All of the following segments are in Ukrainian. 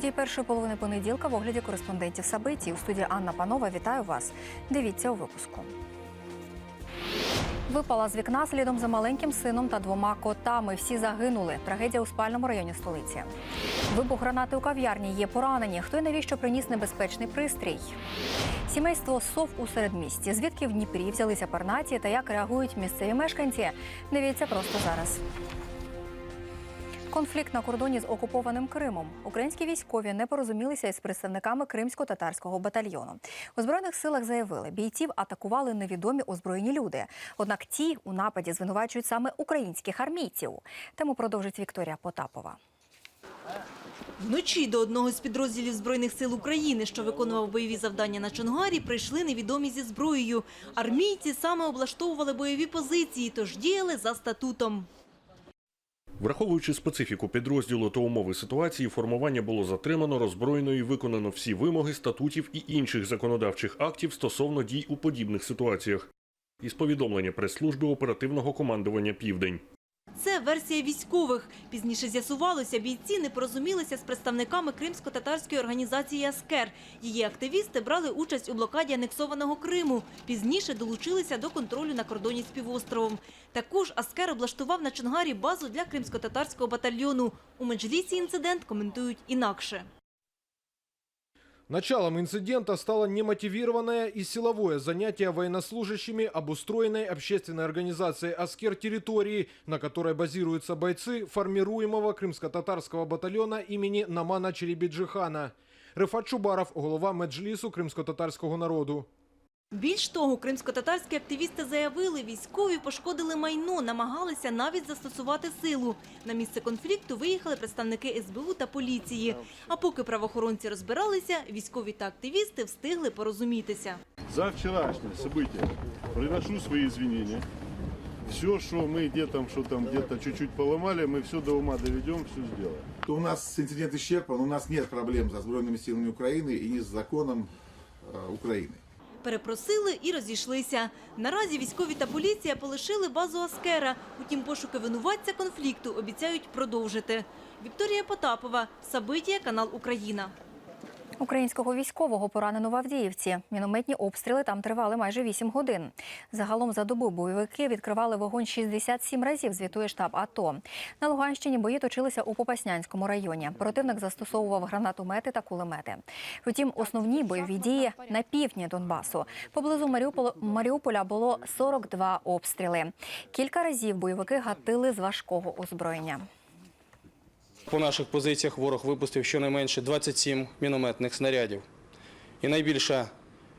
Події першої половини понеділка в огляді кореспондентів Сабиті. У студії Анна Панова. Вітаю вас. Дивіться у випуску. Випала з вікна слідом за маленьким сином та двома котами. Всі загинули. Трагедія у спальному районі столиці. Вибух гранати у кав'ярні. Є поранені. Хто і навіщо приніс небезпечний пристрій? Сімейство сов у середмісті. Звідки в Дніпрі взялися пернаті та як реагують місцеві мешканці? Дивіться просто зараз. Конфлікт на кордоні з окупованим Кримом. Українські військові не порозумілися із представниками кримсько-татарського батальйону. У збройних силах заявили, бійців атакували невідомі озброєні люди. Однак ті у нападі звинувачують саме українських армійців. Тему продовжить Вікторія Потапова. Вночі до одного з підрозділів Збройних сил України, що виконував бойові завдання на Чонгарі, прийшли невідомі зі зброєю. Армійці саме облаштовували бойові позиції, тож діяли за статутом. Враховуючи специфіку підрозділу та умови ситуації, формування було затримано, роззброєно і виконано всі вимоги статутів і інших законодавчих актів стосовно дій у подібних ситуаціях. Із повідомлення прес-служби оперативного командування Південь. Це версія військових. Пізніше з'ясувалося, бійці не порозумілися з представниками кримсько-татарської організації «Аскер». Її активісти брали участь у блокаді анексованого Криму. Пізніше долучилися до контролю на кордоні з півостровом. Також «Аскер» облаштував на Чонгарі базу для кримсько-татарського батальйону. У Меджлісі інцидент коментують інакше. Началом инцидента стало немотивированное и силовое занятие военнослужащими обустроенной общественной организацией «Аскер» территории, на которой базируются бойцы формируемого крымско-татарского батальона имени Намана Черебиджихана. Рифат Чубаров, голова Меджлісу кримсько-татарського народу. Більш того, кримсько-татарські активісти заявили, військові пошкодили майно, намагалися навіть застосувати силу. На місце конфлікту виїхали представники СБУ та поліції. А поки правоохоронці розбиралися, військові та активісти встигли порозумітися. За вчерашнее событие приношу свои извинения. Все, что мы где-то, что там где-то чуть-чуть поломали, мы все до ума доведем, все сделаем. То у нас инцидент исчерпан, у нас нет проблем со Збройными силами Украины и не с законом э, Украины. Перепросили і розійшлися. Наразі військові та поліція полишили базу Аскера. Утім, пошуки винуватця конфлікту обіцяють продовжити. Вікторія Потапова, Сабитія, канал Україна. Українського військового поранено в Авдіївці. Мінометні обстріли там тривали майже 8 годин. Загалом за добу бойовики відкривали вогонь 67 разів, звітує штаб АТО. На Луганщині бої точилися у Попаснянському районі. Противник застосовував гранатомети та кулемети. Втім, основні бойові дії на півдні Донбасу. Поблизу Маріуполя, було 42 обстріли. Кілька разів бойовики гатили з важкого озброєння. По наших позиціях ворог випустив щонайменше 27 мінометних снарядів. І найбільша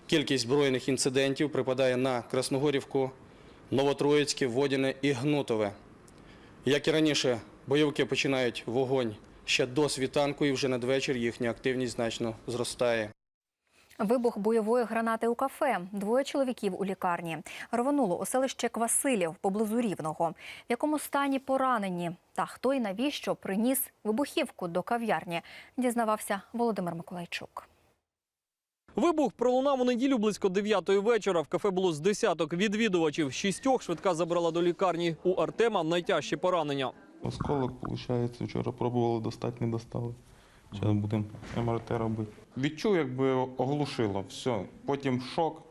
кількість збройних інцидентів припадає на Красногорівку, Новотроїцьке, Водяне і Гнутове. Як і раніше, бойовики починають вогонь ще до світанку, і вже надвечір їхня активність значно зростає. Вибух бойової гранати у кафе. Двоє чоловіків у лікарні. Рвонуло у селище Квасилів поблизу Рівного. В якому стані поранені? Та хто і навіщо приніс вибухівку до кав'ярні, дізнавався Володимир Миколайчук. Вибух пролунав у неділю близько 9-ї вечора. В кафе було з десяток відвідувачів. Шістьох швидка забрала до лікарні. У Артема найтяжчі поранення. Осколок, виходить, вчора пробували достати, не достали. Зараз будемо МРТ робити. Відчув, якби оглушило, все. Потім шок.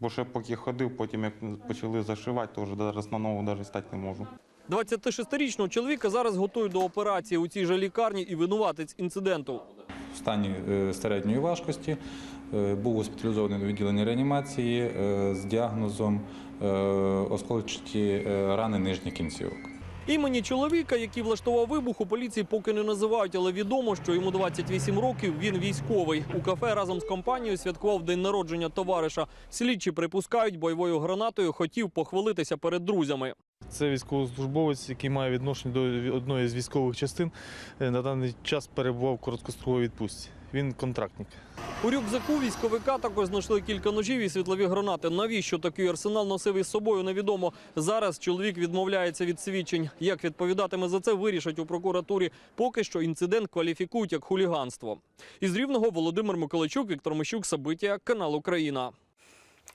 Бо ще поки ходив, потім як почали зашивати, то вже зараз на ногу навіть стати не можу. 26-річного чоловіка зараз готують до операції у цій же лікарні і винуватець інциденту. в стані е, середньої важкості. Е, Був госпіталізований до відділення реанімації е, з діагнозом осколчаті рани нижніх кінцівок. Імені чоловіка, який влаштував вибух, у поліції поки не називають, але відомо, що йому 28 років. Він військовий. У кафе разом з компанією святкував день народження товариша. Слідчі припускають, бойовою гранатою хотів похвалитися перед друзями. Це військовослужбовець, який має відношення до одної з військових частин. Е, На даний час перебував в короткостроговій відпустці. Він контрактник. У рюкзаку військовика також знайшли кілька ножів і світлові гранати. Навіщо такий арсенал носив із собою, невідомо. Зараз чоловік відмовляється від свідчень. Як відповідатиме за це, вирішать у прокуратурі. Поки що інцидент кваліфікують як хуліганство. Із Рівного Володимир Миколайчук, Віктор Мищук, Сабиття, канал Україна.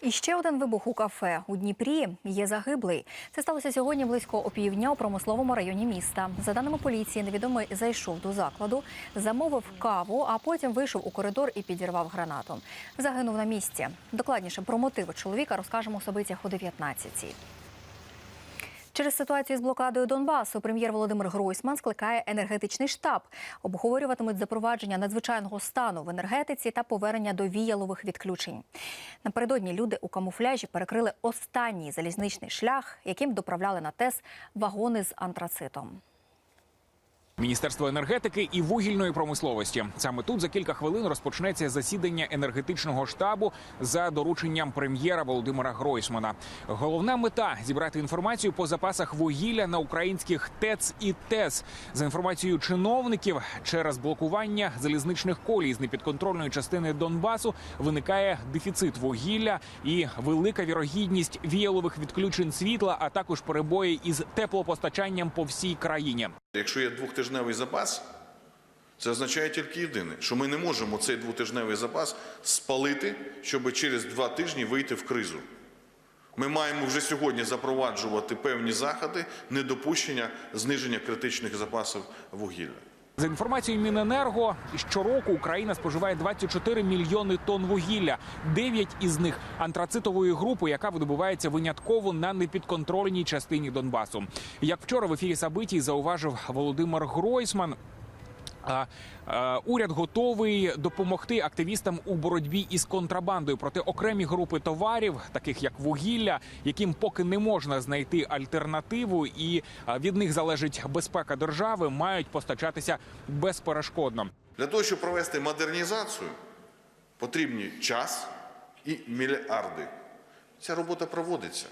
І ще один вибух у кафе у Дніпрі є загиблий. Це сталося сьогодні близько опівдня у промисловому районі міста. За даними поліції, невідомий зайшов до закладу, замовив каву, а потім вийшов у коридор і підірвав гранату. Загинув на місці. Докладніше про мотиви чоловіка розкажемо у о 19-й. Через ситуацію з блокадою Донбасу прем'єр Володимир Гройсман скликає енергетичний штаб. Обговорюватимуть запровадження надзвичайного стану в енергетиці та повернення до віялових відключень. Напередодні люди у камуфляжі перекрили останній залізничний шлях, яким доправляли на ТЕС вагони з антрацитом. Міністерство енергетики і вугільної промисловості. Саме тут за кілька хвилин розпочнеться засідання енергетичного штабу за дорученням прем'єра Володимира Гройсмана. Головна мета зібрати інформацію по запасах вугілля на українських ТЕЦ і ТЕС. За інформацією чиновників, через блокування залізничних колій з непідконтрольної частини Донбасу виникає дефіцит вугілля і велика вірогідність віялових відключень світла, а також перебої із теплопостачанням по всій країні. Якщо є двохтижневий запас, це означає тільки єдине, що ми не можемо цей двотижневий запас спалити, щоб через два тижні вийти в кризу. Ми маємо вже сьогодні запроваджувати певні заходи недопущення зниження критичних запасів вугілля. За інформацією Міненерго, щороку Україна споживає 24 мільйони тонн вугілля. Дев'ять із них антрацитової групи, яка видобувається винятково на непідконтрольній частині Донбасу. Як вчора в ефірі Сабитій зауважив Володимир Гройсман. Е, уряд готовий допомогти активістам у боротьбі із контрабандою. Проте окремі групи товарів, таких як вугілля, яким поки не можна знайти альтернативу, і е, від них залежить безпека держави, мають постачатися безперешкодно. Для того, щоб провести модернізацію, потрібні час і мільярди. Ця робота проводиться.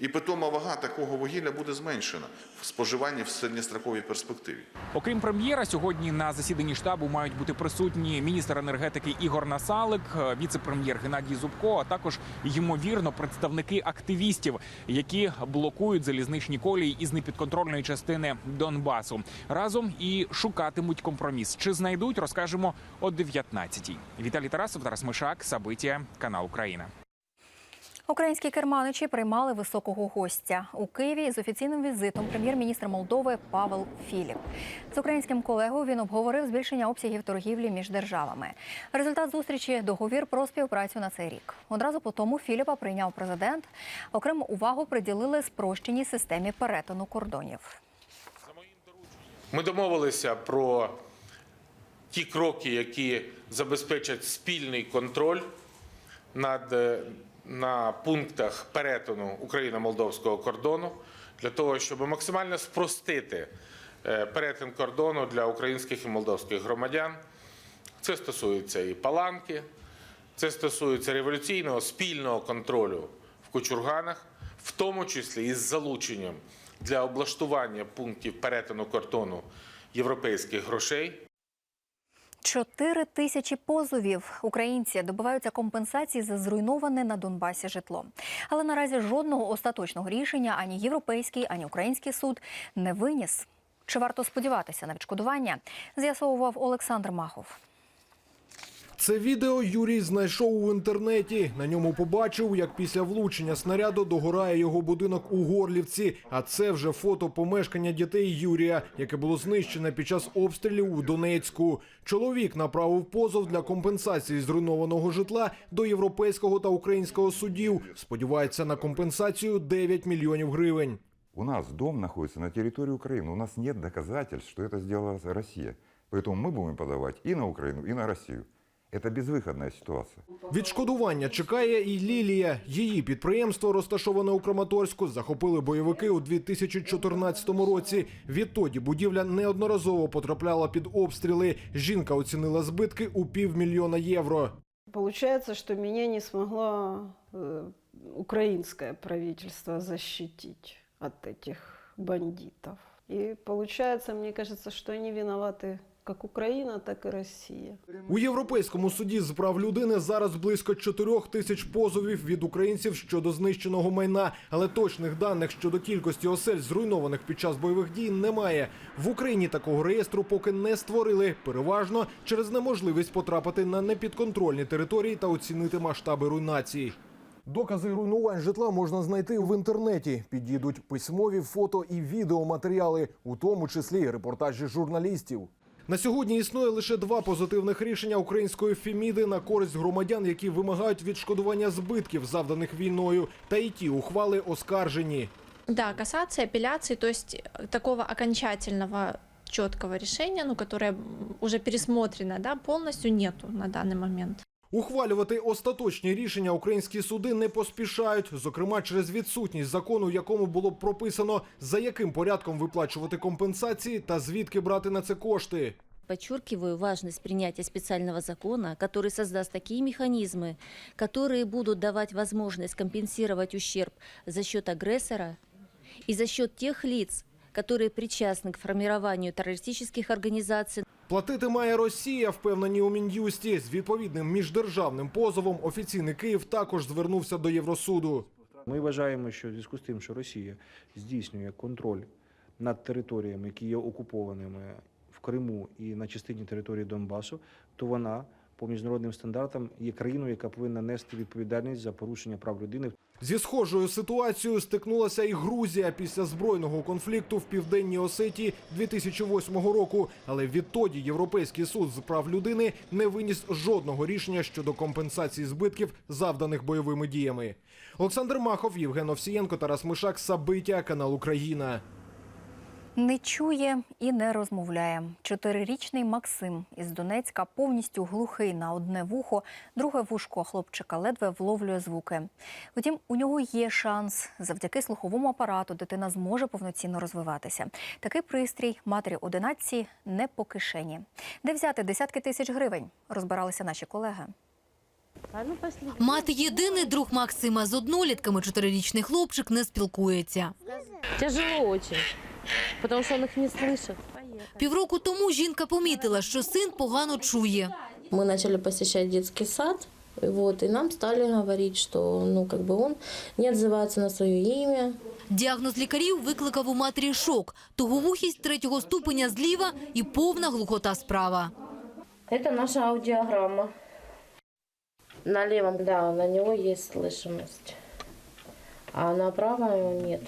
І питома вага такого вугілля буде зменшена в споживанні в середньостроковій перспективі. Окрім прем'єра, сьогодні на засіданні штабу мають бути присутні міністр енергетики Ігор Насалик, е, віце-прем'єр Геннадій Зубко, а також ймовірно представники активістів, які блокують залізничні колії із непідконтрольної частини Донбасу. Разом і шукатимуть компроміс. Чи знайдуть, розкажемо о 19-й. Віталій Тарасов, Тарас Мишак, Сабиття, канал Україна. Українські керманичі приймали високого гостя у Києві з офіційним візитом прем'єр-міністр Молдови Павел Філіп. З українським колегою він обговорив збільшення обсягів торгівлі між державами. Результат зустрічі договір про співпрацю на цей рік. Одразу по тому Філіпа прийняв президент. Окрему увагу приділили спрощеній системі перетину кордонів. Ми домовилися про ті кроки, які забезпечать спільний контроль над, е, на пунктах перетину Україно-молдовського кордону для того, щоб максимально спростити е, перетин кордону для українських і молдовських громадян. Це стосується і Паланки, це стосується революційного спільного контролю в Кочурганах, в тому числі із залученням для облаштування пунктів перетину кордону європейських грошей. Чотири тисячі позовів українці добиваються компенсації за зруйноване на Донбасі житло. Але наразі жодного остаточного рішення ані європейський, ані український суд не виніс. Чи варто сподіватися на відшкодування? З'ясовував Олександр Махов. Це відео Юрій знайшов в інтернеті. На ньому побачив, як після влучення снаряду догорає його будинок у Горлівці. А це вже фото помешкання дітей Юрія, яке було знищене під час обстрілів у Донецьку. Чоловік направив позов для компенсації зруйнованого житла до європейського та українського судів. Сподівається на компенсацію 9 мільйонів гривень. У нас дом находится на территории Украины. У нас нет доказательств, что это сделала Россия. Поэтому мы будем подавать и на Украину, и на Россию. Это безвыходная ситуация. Відшкодування чекає і Лілія. Її підприємство, розташоване у Краматорську, захопили бойовики у 2014 році. Відтоді будівля неодноразово потрапляла під обстріли. Жінка оцінила збитки у півмільйона євро. Получается, что меня не смогло э, украинское правительство защитить от этих бандитов. И получается, мне кажется, что они виноваты как Украина, так и Россия. У європейському суді з прав людини зараз близько 4 тисяч позовів від українців щодо знищеного майна, але точних даних щодо кількості осель, зруйнованих під час бойових дій, немає. В Україні такого реєстру поки не створили, переважно через неможливість потрапити на непідконтрольні території та оцінити масштаби руйнації. Докази руйнувань житла можна знайти в інтернеті. Підійдуть письмові фото і відеоматеріали, у тому числі репортажі журналістів. На сьогодні існує лише два позитивних рішення української феміди на користь громадян, які вимагають відшкодування збитків, завданих війною, та й ті ухвали оскаржені. Да, кассация, апеляції, тобто э, такого окончательного четкого решения, ну, которое уже пересмотрено, да, полностью нету на данный момент. Ухвалювати остаточні рішення українські суди не поспішають, зокрема через відсутність закону, в якому було б прописано, за яким порядком виплачувати компенсації та звідки брати на це кошти. Подчеркиваю важность принятия специального закона, который создаст такие механизмы, которые будут давать возможность компенсировать ущерб за счет агрессора и за счет тех лиц, которые причастны к формированию террористических организаций. Платити має Росія, впевнені у Мін'юсті. З відповідним міждержавним позовом офіційний Київ також звернувся до Євросуду. Ми вважаємо, що в зв'язку з тим, що Росія здійснює контроль над територіями, які є окупованими в Криму і на частині території Донбасу, то вона по міжнародним стандартам є країною, яка повинна нести відповідальність за порушення прав людини. Зі схожою ситуацією стикнулася і Грузія після збройного конфлікту в південній Осетії 2008 року. Але відтоді Європейський суд з прав людини не виніс жодного рішення щодо компенсації збитків, завданих бойовими діями. Олександр Махов, Євген Овсієнко, Тарас Мишак, Сабиття, канал Україна. Не чує і не розмовляє. Чотирирічний Максим із Донецька повністю глухий на одне вухо, друге вушко хлопчика ледве вловлює звуки. Втім, у нього є шанс. Завдяки слуховому апарату дитина зможе повноцінно розвиватися. Такий пристрій матері одинадцятці не по кишені. Де взяти десятки тисяч гривень? Розбиралися наші колеги. Мати єдиний друг Максима з однолітками чотирирічний хлопчик не спілкується. Тяжело очень, потому что он их не слышит. Півроку тому жінка помітила, що син погано чує. Мы начали посещать детский сад, вот, и нам стали говорить, что ну, как бы он не отзывается на свое имя. Діагноз лікарів викликав у матері шок. Туговухість третього ступеня зліва і повна глухота справа. Это наша аудиограмма. На левом, да, на него есть слышимость, а на правом нет.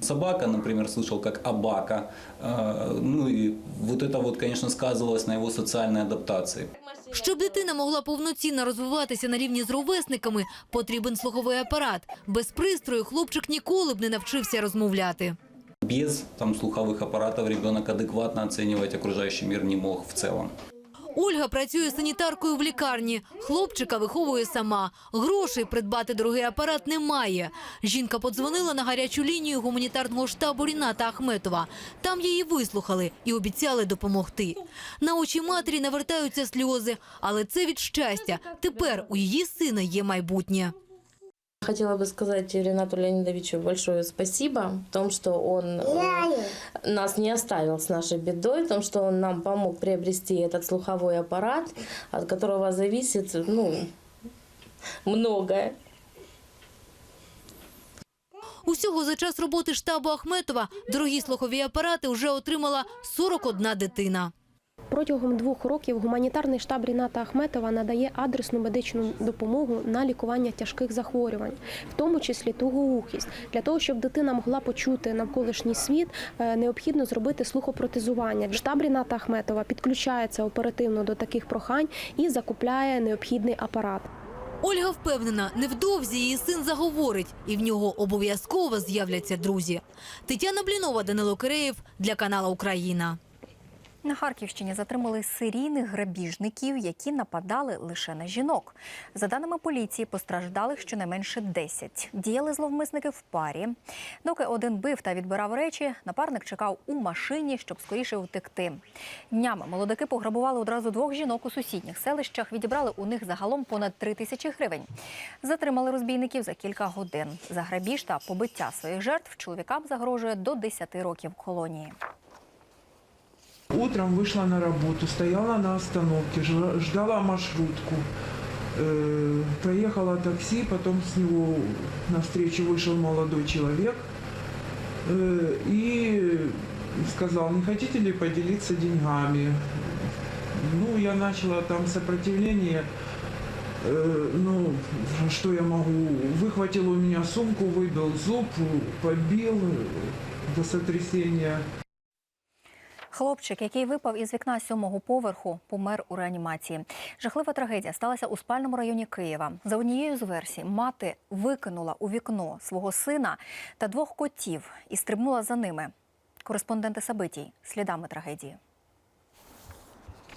Собака, например, слышал как абака. Э, Ну и вот это вот, конечно, сказывалось на его социальной адаптации. Щоб дитина могла повноцінно розвиватися на рівні з ровесниками, потрібен слуховий апарат. Без пристрою хлопчик ніколи б не навчився розмовляти. Без там, слуховых аппаратов ребенок адекватно оценивать окружающий мир не мог в целом. Ольга працює санітаркою в лікарні. Хлопчика виховує сама. Грошей придбати дорогий апарат немає. Жінка подзвонила на гарячу лінію гуманітарного штабу Ріната Ахметова. Там її вислухали і обіцяли допомогти. На очі матері навертаються сльози, але це від щастя. Тепер у її сина є майбутнє. Хотела бы сказать Ренату Леонидовичу большое спасибо в том, что он э, нас не оставил с нашей бедой, в том, что он нам помог приобрести этот слуховой аппарат, от которого зависит ну, многое. Усього за час роботи штабу Ахметова дорогі слухові апарати вже отримала 41 дитина. Протягом двох років гуманітарний штаб Ріната Ахметова надає адресну медичну допомогу на лікування тяжких захворювань, в тому числі тугоухість. Для того, щоб дитина могла почути навколишній світ, е, необхідно зробити слухопротезування. Штаб Ріната Ахметова підключається оперативно до таких прохань і закупляє необхідний апарат. Ольга впевнена, невдовзі її син заговорить, і в нього обов'язково з'являться друзі. Тетяна Блінова, Данило Киреєв для каналу Україна. На Харківщині затримали серійних грабіжників, які нападали лише на жінок. За даними поліції, постраждалих щонайменше 10. Діяли зловмисники в парі. Доки один бив та відбирав речі, напарник чекав у машині, щоб скоріше втекти. Днями молодики пограбували одразу двох жінок у сусідніх селищах, відібрали у них загалом понад 3 тисячі гривень. Затримали розбійників за кілька годин. За грабіж та побиття своїх жертв чоловікам загрожує до 10 років колонії. Утром вышла на работу, стояла на остановке, ждала маршрутку. Э, Проехала такси, потом с него навстречу вышел молодой человек э, и сказал, не хотите ли поделиться деньгами? Ну, я начала там сопротивление, Э, ну, что я могу? Выхватил у меня сумку, выбил зуб, побил до сотрясения. Хлопчик, який випав із вікна сьомого поверху, помер у реанімації. Жахлива трагедія сталася у спальному районі Києва. За однією з версій, мати викинула у вікно свого сина та двох котів і стрибнула за ними. Кореспонденти Сабитій слідами трагедії.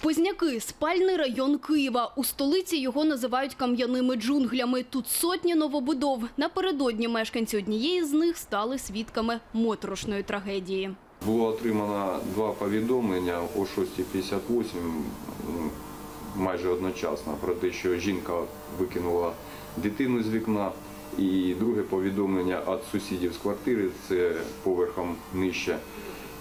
Позняки – спальний район Києва. У столиці його називають кам'яними джунглями. Тут сотні новобудов. Напередодні мешканці однієї з них стали свідками моторошної трагедії. Було отримано два повідомлення о 6.58 майже одночасно про те, що жінка викинула дитину з вікна. І друге повідомлення від сусідів з квартири, це поверхом нижче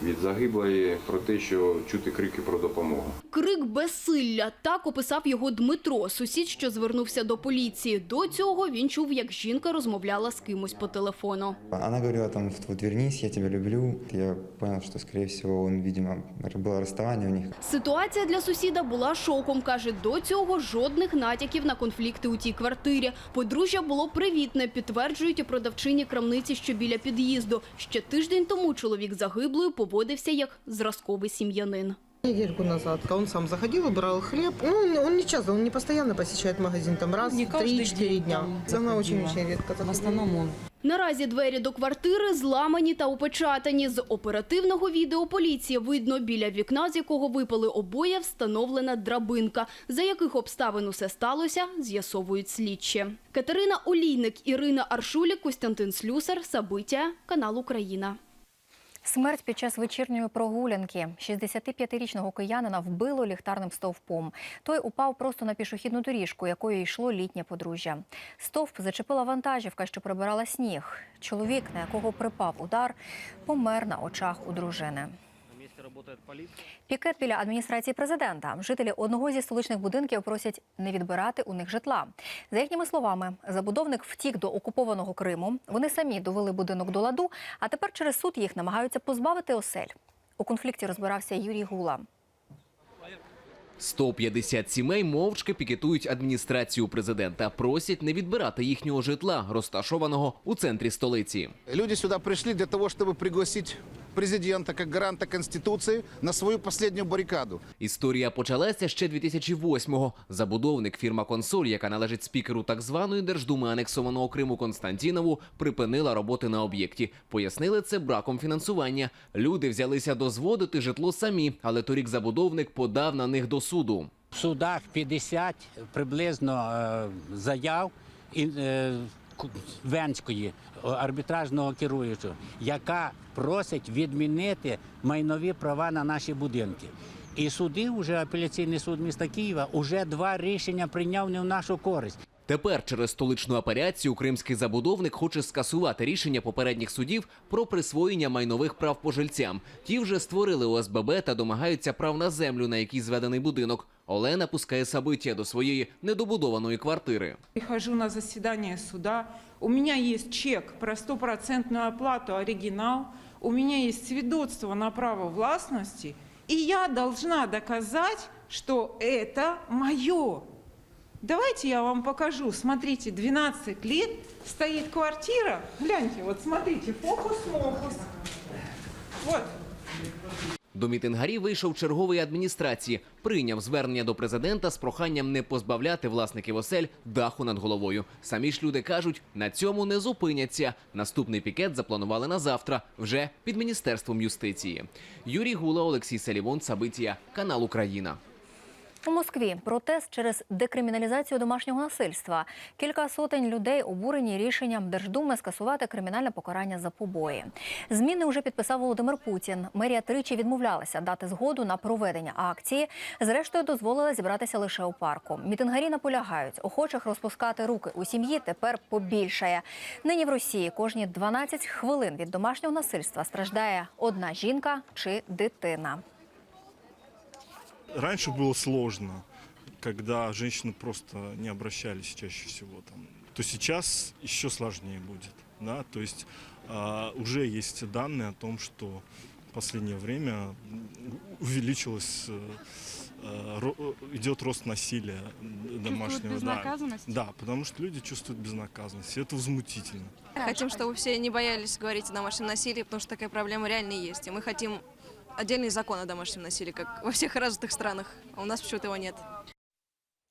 від загиблої, про те, що чути крики про допомогу. Крик безсилля. Так описав його Дмитро, сусід, що звернувся до поліції. До цього він чув, як жінка розмовляла з кимось по телефону. Она говорила там, вот вернись, я тебя люблю. Я понял, что, скорее всего, он, видимо, было расставание у них. Ситуація для сусіда була шоком. Каже, до цього жодних натяків на конфлікти у тій квартирі. Подружжя було привітне, підтверджують і продавчині крамниці, що біля під'їзду. Ще тиждень тому чоловік загиблою поводився як зразковий сім'янин. Недельку назад он сам заходил, убирал хлеб. Ну, он, он не часто, он не постоянно посещает магазин, там раз в 3-4 дня. там, Она очень, заходила. очень редко В основном он. Наразі двері до квартири зламані та опечатані. З оперативного відео поліції видно, біля вікна, з якого випали обоє, встановлена драбинка. За яких обставин усе сталося, з'ясовують слідчі. Катерина Олійник, Ірина Аршулік, Костянтин Слюсар, Сабиття, канал Україна. Смерть під час вечірньої прогулянки 65-річного киянина вбило ліхтарним стовпом. Той упав просто на пішохідну доріжку, якою йшло літнє подружжя. Стовп зачепила вантажівка, що прибирала сніг. Чоловік, на якого припав удар, помер на очах у дружини. Пікет біля адміністрації президента. Жителі одного зі столичних будинків просять не відбирати у них житла. За їхніми словами, забудовник втік до окупованого Криму. Вони самі довели будинок до ладу, а тепер через суд їх намагаються позбавити осель. У конфлікті розбирався Юрій Гула. 150 сімей мовчки пікетують адміністрацію президента, просять не відбирати їхнього житла, розташованого у центрі столиці. Люди сюда пришли для того, чтобы пригласить президента как гаранта Конституции на свою последнюю баррикаду. Історія почалася ще 2008-го. Забудовник фірма Консоль, яка належить спікеру так званої Держдуми анексованого Криму Константінову, припинила роботи на об'єкті. Пояснили це браком фінансування. Люди взялися дозводити житло самі, але торік забудовник подав на них до суду. В судах 50 приблизно е, заяв і, е, Венської е, арбітражного керуючого, яка просить відмінити майнові права на наші будинки. І суди, вже апеляційний суд міста Києва, вже два рішення прийняв не в нашу користь. Тепер через столичну апеляцію кримський забудовник хоче скасувати рішення попередніх судів про присвоєння майнових прав пожильцям. Ті вже створили ОСББ та домагаються прав на землю, на якій зведений будинок. Олена пускає сабиття до своєї недобудованої квартири. Прихожу на заседание суда. У меня есть чек про стопроцентную оплату, оригинал. У меня есть свидетельство на право властности. И я должна доказать, что это мое. Давайте я вам покажу. Смотрите, 12 лет стоит квартира. Гляньте, вот смотрите, фокус-мокус. Вот. До мітингарів вийшов черговий адміністрації, прийняв звернення до президента з проханням не позбавляти власників осель даху над головою. Самі ж люди кажуть, на цьому не зупиняться. Наступний пікет запланували на завтра, вже під міністерством юстиції. Юрій Гула, Олексій Салівон, Сабитія, канал Україна. У Москві протест через декриміналізацію домашнього насильства. Кілька сотень людей обурені рішенням Держдуми скасувати кримінальне покарання за побої. Зміни вже підписав Володимир Путін. Мерія тричі відмовлялася дати згоду на проведення акції. Зрештою, дозволила зібратися лише у парку. Мітингарі наполягають, охочих розпускати руки у сім'ї тепер побільшає. Нині в Росії кожні 12 хвилин від домашнього насильства страждає одна жінка чи дитина. Раньше было сложно, когда женщины просто не обращались чаще всего там. То сейчас еще сложнее будет, да. То есть а, уже есть данные о том, что в последнее время увеличилось э, э, ро- э, идет рост насилия домашнего. да. безнаказанность? Да, потому что люди чувствуют безнаказанность. И это возмутительно. Хотим, чтобы все не боялись говорить о домашнем насилии, потому что такая проблема реально есть. И мы хотим отдельный закон о домашнем насилии, как во всех развитых странах. А у нас почему-то его нет.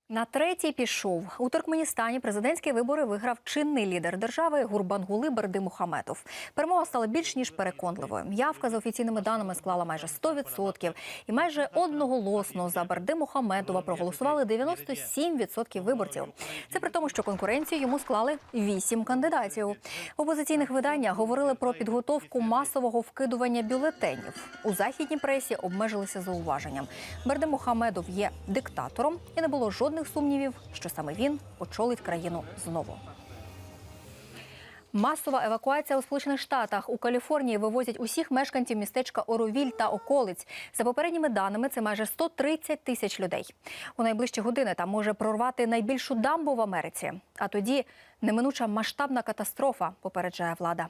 На третій пішов у Туркменістані. Президентські вибори виграв чинний лідер держави Гурбангули Бердимухаметов. Перемога стала більш ніж переконливою. Явка за офіційними даними склала майже 100%. І майже одноголосно за Бердимухаметова проголосували 97% виборців. Це при тому, що конкуренцію йому склали вісім кандидатів. В опозиційних виданнях говорили про підготовку масового вкидування бюлетенів. У західній пресі обмежилися зауваженням. Бердимухамедов є диктатором, і не було жодних сумнівів, що саме він очолить країну знову. Масова евакуація у Сполучених Штатах у Каліфорнії вивозять усіх мешканців містечка Оровіль та околиць. За попередніми даними, це майже 130 тисяч людей. У найближчі години там може прорвати найбільшу дамбу в Америці. А тоді неминуча масштабна катастрофа, попереджає влада.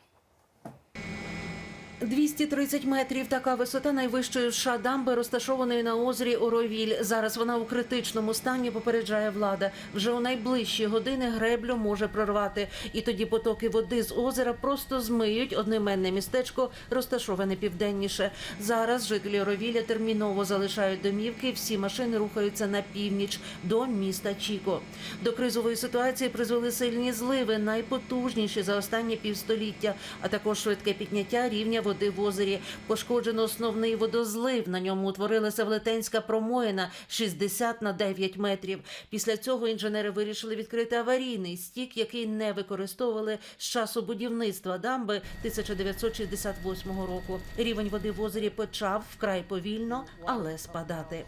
230 метрів така висота найвищої в США дамби, розташованої на озері Оровіль. Зараз вона у критичному стані, попереджає влада. Вже у найближчі години греблю може прорвати. І тоді потоки води з озера просто змиють одноіменне містечко, розташоване південніше. Зараз жителі Оровіля терміново залишають домівки. Всі машини рухаються на північ до міста Чіко. До кризової ситуації призвели сильні зливи, найпотужніші за останні півстоліття, а також швидке підняття рівня води в озері. Пошкоджено основний водозлив. На ньому утворилася велетенська промоїна 60 на 9 метрів. Після цього інженери вирішили відкрити аварійний стік, який не використовували з часу будівництва дамби 1968 року. Рівень води в озері почав вкрай повільно, але спадати.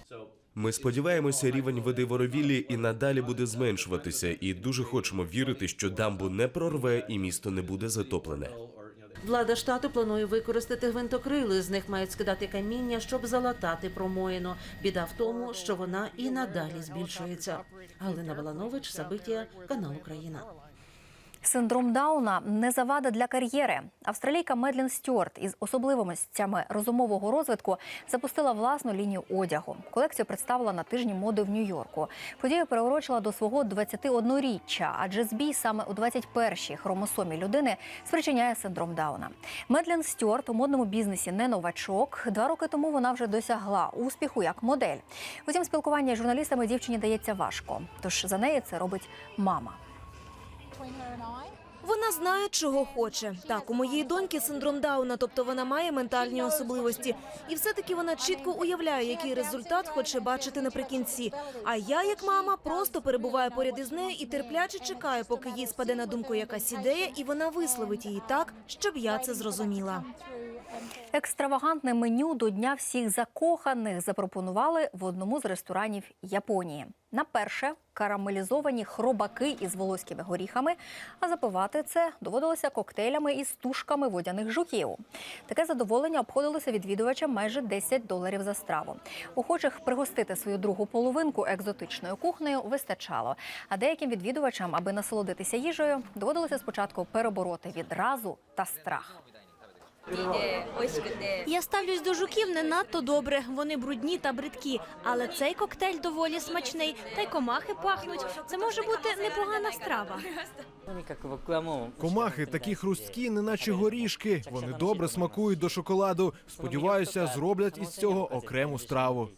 Ми сподіваємося, рівень води в Оровілі і надалі буде зменшуватися, і дуже хочемо вірити, що дамбу не прорве і місто не буде затоплене. Влада штату планує використати гвинтокрили. З них мають скидати каміння, щоб залатати промоїну. Біда в тому, що вона і надалі збільшується. Галина Баланович, Забиття, канал Україна. Синдром Дауна не завада для кар'єри. Австралійка Медлін Стюарт із особливостями розумового розвитку запустила власну лінію одягу. Колекцію представила на тижні моди в Нью-Йорку. Подію переурочила до свого 21-річчя, адже збій саме у 21-й хромосомі людини спричиняє синдром Дауна. Медлін Стюарт у модному бізнесі не новачок. Два роки тому вона вже досягла успіху як модель. Утім, спілкування з журналістами дівчині дається важко. Тож за неї це робить мама. Вона знає, чого хоче. Так, у моєї доньки синдром Дауна, тобто вона має ментальні особливості. І все-таки вона чітко уявляє, який результат хоче бачити наприкінці. А я, як мама, просто перебуваю поряд із нею і терпляче чекаю, поки їй спаде на думку якась ідея, і вона висловить її так, щоб я це зрозуміла. Екстравагантне меню до Дня всіх закоханих запропонували в одному з ресторанів Японії. На перше карамелізовані хробаки із волоськими горіхами, а запивати це доводилося коктейлями із тушками водяних жуків. Таке задоволення обходилося відвідувачам майже 10 доларів за страву. Охочих пригостити свою другу половинку екзотичною кухнею вистачало. А деяким відвідувачам, аби насолодитися їжею, доводилося спочатку перебороти відразу та страх. Я ставлюсь до жуків не надто добре. Вони брудні та бридкі. Але цей коктейль доволі смачний, та й комахи пахнуть. Це може бути непогана страва. Комахи такі хрусткі, неначе горішки. Вони добре смакують до шоколаду. Сподіваюся, зроблять із цього окрему страву.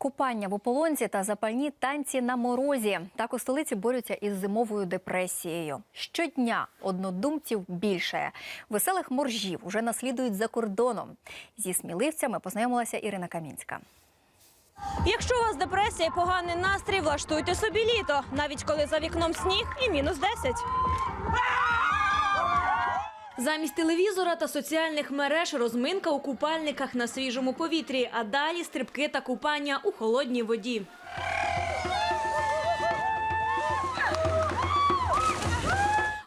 Купання в ополонці та запальні танці на морозі. Так у столиці борються із зимовою депресією. Щодня однодумців більше. Веселих моржів уже наслідують за кордоном. Зі сміливцями познайомилася Ірина Камінська. Якщо у вас депресія і поганий настрій, влаштуйте собі літо, навіть коли за вікном сніг і мінус 10. Замість телевізора та соціальних мереж розминка у купальниках на свіжому повітрі, а далі стрибки та купання у холодній воді.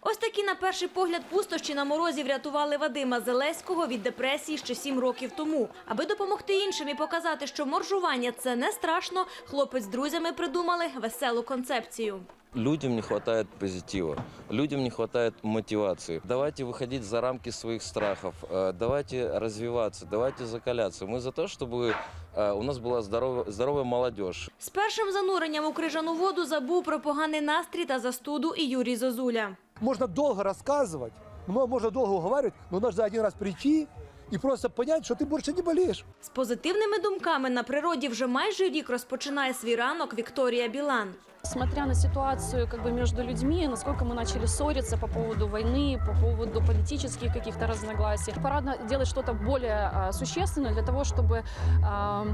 Ось такі на перший погляд пустощі на морозі врятували Вадима Зелеського від депресії ще сім років тому. Аби допомогти іншим і показати, що моржування це не страшно, хлопець з друзями придумали веселу концепцію. Людям не хватает позитива, людям не хватает мотивации. Давайте выходить за рамки своих страхов, э, давайте развиваться, давайте закаляться. Мы за то, чтобы э, у нас была здоровая, здоровая молодежь. З першим зануренням у крижану воду забув про поганий настрій та застуду і Юрій Зозуля. Можно долго рассказывать, но можно долго уговаривать, но нужно один раз прийти и просто понять, что ты больше не болеешь. З позитивними думками на природі вже майже рік розпочинає свій ранок Вікторія Білан. Смотря на ситуацию как бы между людьми, насколько мы начали ссориться по поводу войны, по поводу политических каких-то разногласий, пора на- делать что-то более а, существенное для того, чтобы а,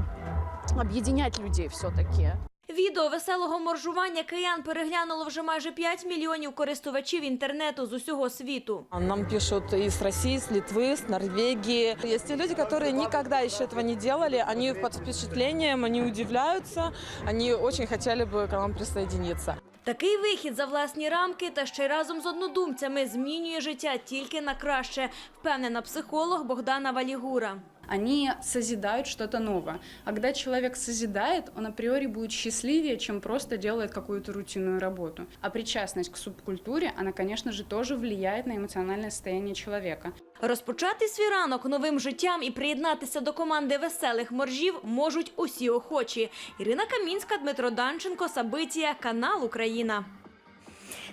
объединять людей все-таки. Відео веселого моржування киян переглянуло вже майже 5 мільйонів користувачів інтернету з усього світу. Нам пишут из России, с Литвы, с Норвегии. Есть те люди, которые никогда еще этого не делали. Они под впечатлением, они удивляются. Они очень хотели бы к нам присоединиться. Такий вихід за власні рамки та ще й разом з однодумцями змінює життя тільки на краще, впевнена психолог Богдана Валігура. они созидают что-то новое. А когда человек созидает, он априори будет счастливее, чем просто делает какую-то рутинную работу. А причастность к субкультуре, она, конечно же, тоже влияет на эмоциональное состояние человека. Розпочати свій ранок новим життям і приєднатися до команди веселих моржів можуть усі охочі. Ірина Камінська, Дмитро Данченко, Сабитія, канал Україна.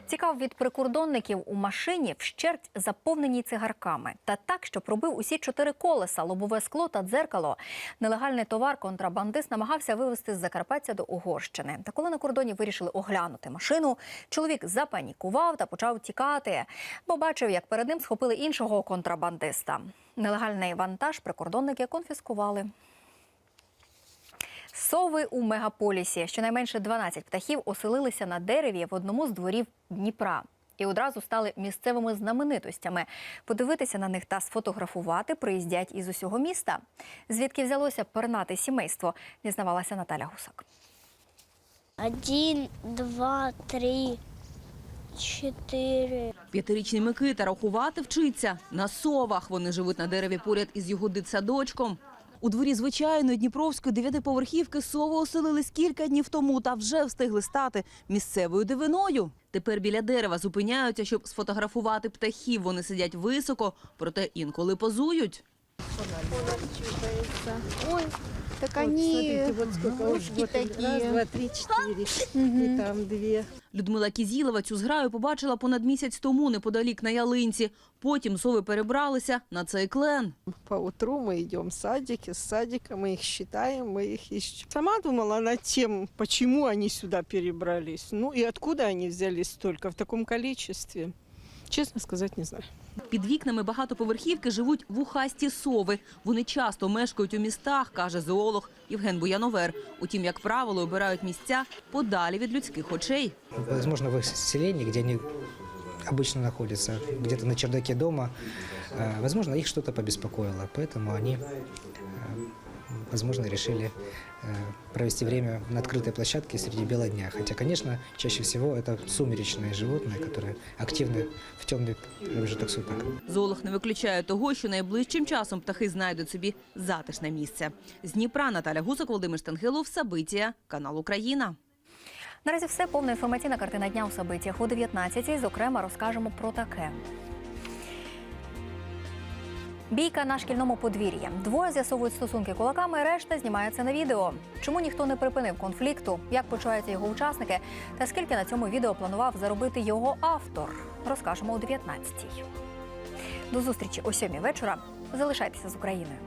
Цікав від прикордонників у машині вщерть заповненій цигарками. Та так, що пробив усі чотири колеса, лобове скло та дзеркало. Нелегальний товар контрабандист намагався вивезти з Закарпаття до Угорщини. Та коли на кордоні вирішили оглянути машину, чоловік запанікував та почав тікати, бо бачив, як перед ним схопили іншого контрабандиста. Нелегальний вантаж прикордонники конфіскували. Сови у мегаполісі. Щонайменше 12 птахів оселилися на дереві в одному з дворів Дніпра. І одразу стали місцевими знаменитостями. Подивитися на них та сфотографувати приїздять із усього міста. Звідки взялося пернате сімейство, дізнавалася Наталя Гусак. Один, два, три, чотири. П'ятирічний Микита рахувати вчиться на совах. Вони живуть на дереві поряд із його дитсадочком. У дворі звичайної дніпровської дев'ятиповерхівки сово оселились кілька днів тому та вже встигли стати місцевою дивиною. Тепер біля дерева зупиняються, щоб сфотографувати птахів. Вони сидять високо, проте інколи позують. Ой, так Вот, они смотрите, вот сколько, вот, ушки вот они. такие. Раз, два, три, четыре. И там две. Людмила Кізілова цю зграю побачила понад місяць тому неподалік на ялинці. Потім сови перебралися на цей клен. По утру мы идем в садик, из садика мы их считаем, мы их ищем. Сама думала над тем, почему они сюда перебрались. Ну и откуда они взялись столько в таком количестве. Честно сказать, не знаю. Під вікнами багатоповерхівки живуть вухасті сови. Вони часто мешкають у містах, каже зоолог Євген Буяновер. Утім, як правило, обирають місця подалі від людських очей. Возможно, в их селении, где они обычно находятся, где-то на чердаке дома, э, возможно, их что-то побеспокоило. Поэтому они, э, возможно, решили э, провести время на открытой площадке среди бела дня. Хотя, конечно, чаще всего это сумеречные животные, которые активны в темный промежуток суток. Зоолог не виключає того, що найближчим часом птахи знайдуть собі затишне місце. З Дніпра Наталя Гусак, Володимир Штангелов, Сабитія, канал Україна. Наразі все повна інформаційна картина дня у Сабитіях о 19-й. Зокрема, розкажемо про таке. Бійка на шкільному подвір'ї. Двоє з'ясовують стосунки кулаками, решта знімається на відео. Чому ніхто не припинив конфлікту? Як почуваються його учасники? Та скільки на цьому відео планував заробити його автор? Розкажемо о 19-й. До зустрічі о 7 вечора. Залишайтеся з Україною.